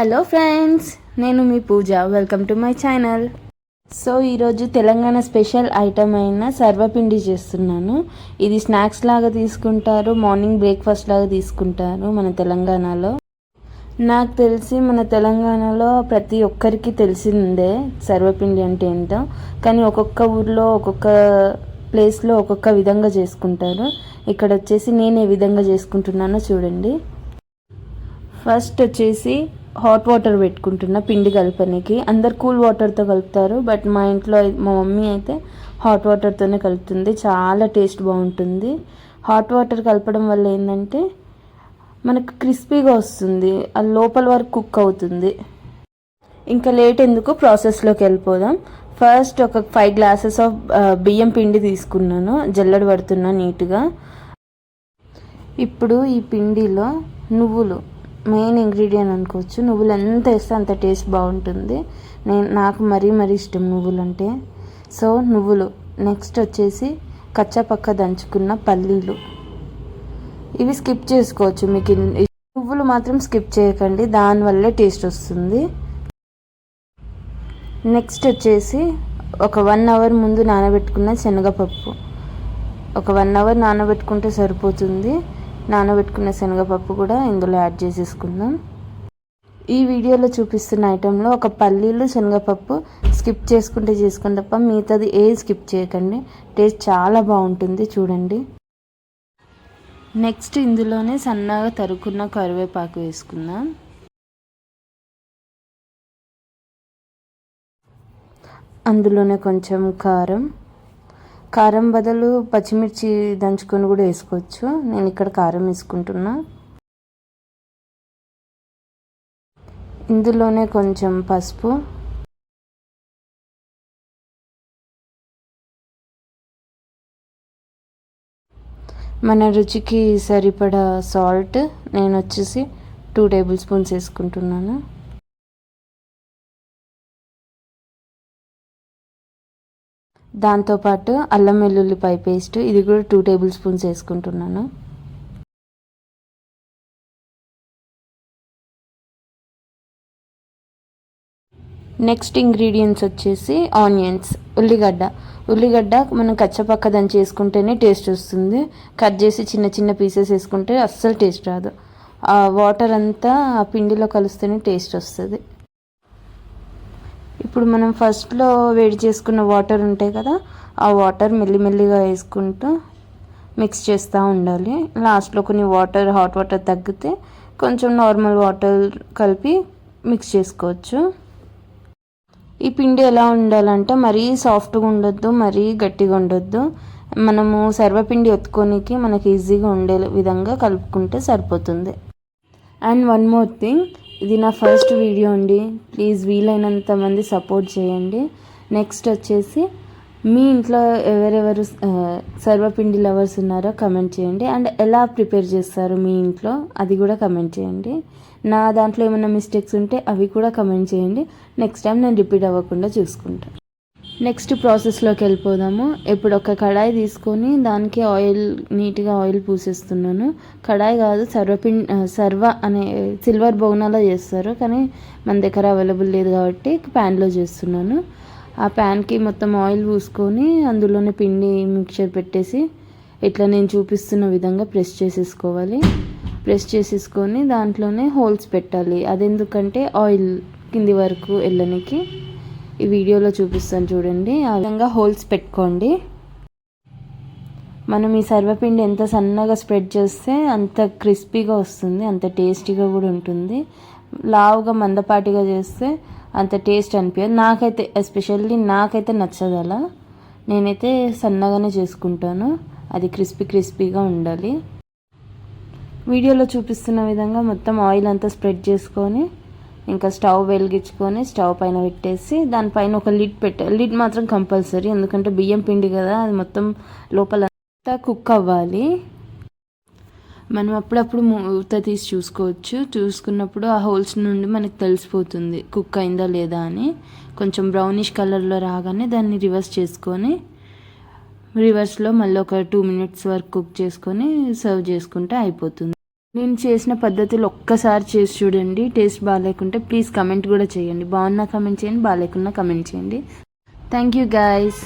Hello friends నేను మీ Pooja. Welcome to my channel so ఈరోజు Telangana special item అయిన సర్వపిండి చేస్తున్నాను. ఇది స్నాక్స్ లాగా తీసుకుంటారు. మార్నింగ్ బ్రేక్ఫాస్ట్ లాగా తీసుకుంటారు మన తెలంగాణలో. నాకు తెలిసి మన తెలంగాణలో ప్రతి ఒక్కరికి తెలిసిందే సర్వపిండి అంటే ఏంటో. కానీ ఒక్కొక్క ఊర్లో ఒక్కొక్క ప్లేస్లో ఒక్కొక్క విధంగా చేసుకుంటారు. ఇక్కడ వచ్చేసి నేను ఏ విధంగా చేసుకుంటున్నానో చూడండి. ఫస్ట్ వచ్చేసి హాట్ వాటర్ పెట్టుకుంటున్నా పిండి కలపనికి. అందరు కూల్ వాటర్తో కలుపుతారు బట్ మా ఇంట్లో మా మమ్మీ అయితే హాట్ వాటర్తోనే కలుపుతుంది. చాలా టేస్ట్ బాగుంటుంది. హాట్ వాటర్ కలపడం వల్ల ఏంటంటే మనకు క్రిస్పీగా వస్తుంది. అది లోపల వరకు కుక్ అవుతుంది. ఇంకా లేట్ ఎందుకు? ప్రాసెస్లోకి వెళ్ళిపోదాం. ఫస్ట్ ఒక ఫైవ్ గ్లాసెస్ ఆఫ్ బియ్యం పిండి తీసుకున్నాను. జల్లడి పడుతున్నా నీట్గా. ఇప్పుడు ఈ పిండిలో నువ్వులు. మెయిన్ ఇంగ్రీడియంట్ అనుకోవచ్చు. నువ్వులు ఎంత వేస్తే అంత టేస్ట్ బాగుంటుంది. నేను నాకు మరీ మరీ ఇష్టం నువ్వులు అంటే సో నువ్వులు. నెక్స్ట్ వచ్చేసి కచ్చపక్క దంచుకున్న పల్లీలు. ఇవి స్కిప్ చేసుకోవచ్చు మీకు నువ్వులు మాత్రం స్కిప్ చేయకండి. దానివల్లే టేస్ట్ వస్తుంది. నెక్స్ట్ వచ్చేసి ఒక వన్ అవర్ ముందు నానబెట్టుకున్న శనగపప్పు. ఒక వన్ అవర్ నానబెట్టుకుంటే సరిపోతుంది. నానబెట్టుకున్న శనగపప్పు కూడా ఇందులో యాడ్ చేసేసుకుందాం. ఈ వీడియోలో చూపిస్తున్న ఐటెంలో ఒక పల్లీలు శనగపప్పు స్కిప్ చేసుకుంటే చేసుకుని తప్ప మిగతాది ఏ స్కిప్ చేయకండి. టేస్ట్ చాలా బాగుంటుంది చూడండి. నెక్స్ట్ ఇందులోనే సన్నగా తరుకున్న కరివేపాకు వేసుకుందాం. అందులోనే కొంచెం కారం కారం బదులు పచ్చిమిర్చి దంచుకొని కూడా వేసుకోవచ్చు. నేను ఇక్కడ కారం వేసుకుంటున్నా. ఇందులోనే కొంచెం పసుపు. మన రుచికి సరిపడా సాల్ట్ నేను వచ్చేసి టూ టేబుల్ స్పూన్స్ వేసుకుంటున్నాను. దాంతోపాటు అల్లం వెల్లుల్లిపాయ పేస్ట్ ఇది కూడా టూ టేబుల్ స్పూన్స్ వేసుకుంటున్నాను. నెక్స్ట్ ఇంగ్రీడియంట్స్ వచ్చేసి ఆనియన్స్ ఉల్లిగడ్డ. ఉల్లిగడ్డ మనం కచ్చపక్క దంచి వేసుకుంటేనే టేస్ట్ వస్తుంది. కట్ చేసి చిన్న చిన్న పీసెస్ వేసుకుంటే అస్సలు టేస్ట్ రాదు. ఆ వాటర్ అంతా ఆ పిండిలో కలిస్తేనే టేస్ట్ వస్తుంది. ఇప్పుడు మనం ఫస్ట్లో వేడి చేసుకున్న వాటర్ ఉంటాయి కదా ఆ వాటర్ మెల్లిమెల్లిగా వేసుకుంటూ మిక్స్ చేస్తూ ఉండాలి. లాస్ట్లో కొన్ని వాటర్ హాట్ వాటర్ తగ్గితే కొంచెం నార్మల్ వాటర్ కలిపి మిక్స్ చేసుకోవచ్చు. ఈ పిండి ఎలా ఉండాలంటే మరీ సాఫ్ట్గా ఉండొద్దు మరీ గట్టిగా ఉండొద్దు. మనము సర్వపిండి ఎత్తుకోనికి మనకి ఈజీగా ఉండే విధంగా కలుపుకుంటే సరిపోతుంది. అండ్ వన్ మోర్ థింగ్ ఇది నా ఫస్ట్ వీడియో అండి. ప్లీజ్ వీలైనంత మంది సపోర్ట్ చేయండి. నెక్స్ట్ వచ్చేసి మీ ఇంట్లో ఎవరెవరు సర్వపిండి లవర్స్ ఉన్నారో కమెంట్ చేయండి. అండ్ ఎలా ప్రిపేర్ చేస్తారు మీ ఇంట్లో అది కూడా కమెంట్ చేయండి. నా దాంట్లో ఏమైనా మిస్టేక్స్ ఉంటే అవి కూడా కమెంట్ చేయండి. నెక్స్ట్ టైం నేను రిపీట్ అవ్వకుండా చూసుకుంటాను నెక్స్ట్ ప్రాసెస్లోకి వెళ్ళిపోదాము. ఇప్పుడు ఒక కడాయి తీసుకొని దానికి ఆయిల్ నీట్గా ఆయిల్ పూసేస్తున్నాను. కడాయి కాదు సర్వపిం సర్వ అనే సిల్వర్ బౌనాలో చేస్తారు. కానీ మన దగ్గర అవైలబుల్ లేదు కాబట్టి ప్యాన్లో చేస్తున్నాను. ఆ ప్యాన్కి మొత్తం ఆయిల్ పూసుకొని అందులోనే పిండి మిక్చర్ పెట్టేసి ఇట్లా నేను చూపిస్తున్న విధంగా ప్రెస్ చేసేసుకోవాలి. ప్రెస్ చేసేసుకొని దాంట్లోనే హోల్స్ పెట్టాలి. అదెందుకంటే ఆయిల్ కింది వరకు వెళ్ళనికి. ఈ వీడియోలో చూపిస్తాను చూడండి. ఆ విధంగా హోల్స్ పెట్టుకోండి. మనం ఈ సర్వపిండి ఎంత సన్నగా స్ప్రెడ్ చేస్తే అంత క్రిస్పీగా వస్తుంది అంత టేస్టీగా కూడా ఉంటుంది. లావుగా మందపాటిగా చేస్తే అంత టేస్ట్ అనిపించదు. నాకైతే ఎస్పెషల్లీ నాకైతే నచ్చదు అలా. నేనైతే సన్నగానే చేసుకుంటాను. అది క్రిస్పీ క్రిస్పీగా ఉండాలి. వీడియోలో చూపిస్తున్న విధంగా మొత్తం ఆయిల్ అంతా స్ప్రెడ్ చేసుకొని ఇంకా స్టవ్ వెలిగించుకొని స్టవ్ పైన పెట్టేసి దానిపైన ఒక లిడ్ పెట్టాలి లిడ్ మాత్రం కంపల్సరీ ఎందుకంటే బియ్యం పిండి కదా అది మొత్తం లోపల అంతా కుక్ అవ్వాలి. మనం అప్పుడప్పుడు మూత తీసి చూసుకోవచ్చు. చూసుకున్నప్పుడు ఆ హోల్స్ నుండి మనకు తెలిసిపోతుంది కుక్ అయిందా లేదా అని. కొంచెం బ్రౌనిష్ కలర్లో రాగానే దాన్ని రివర్స్ చేసుకొని రివర్స్లో మళ్ళీ ఒక టూ మినిట్స్ వరకు కుక్ చేసుకొని సర్వ్ చేసుకుంటే అయిపోతుంది. నేను చేసిన పద్ధతులు ఒక్కసారి చేసి చూడండి. టేస్ట్ బాగాలేకుంటే ప్లీజ్ కమెంట్ కూడా చేయండి. బాగున్నా కమెంట్ చేయండి బాగాలేకున్నా కమెంట్ చేయండి. Thank you guys.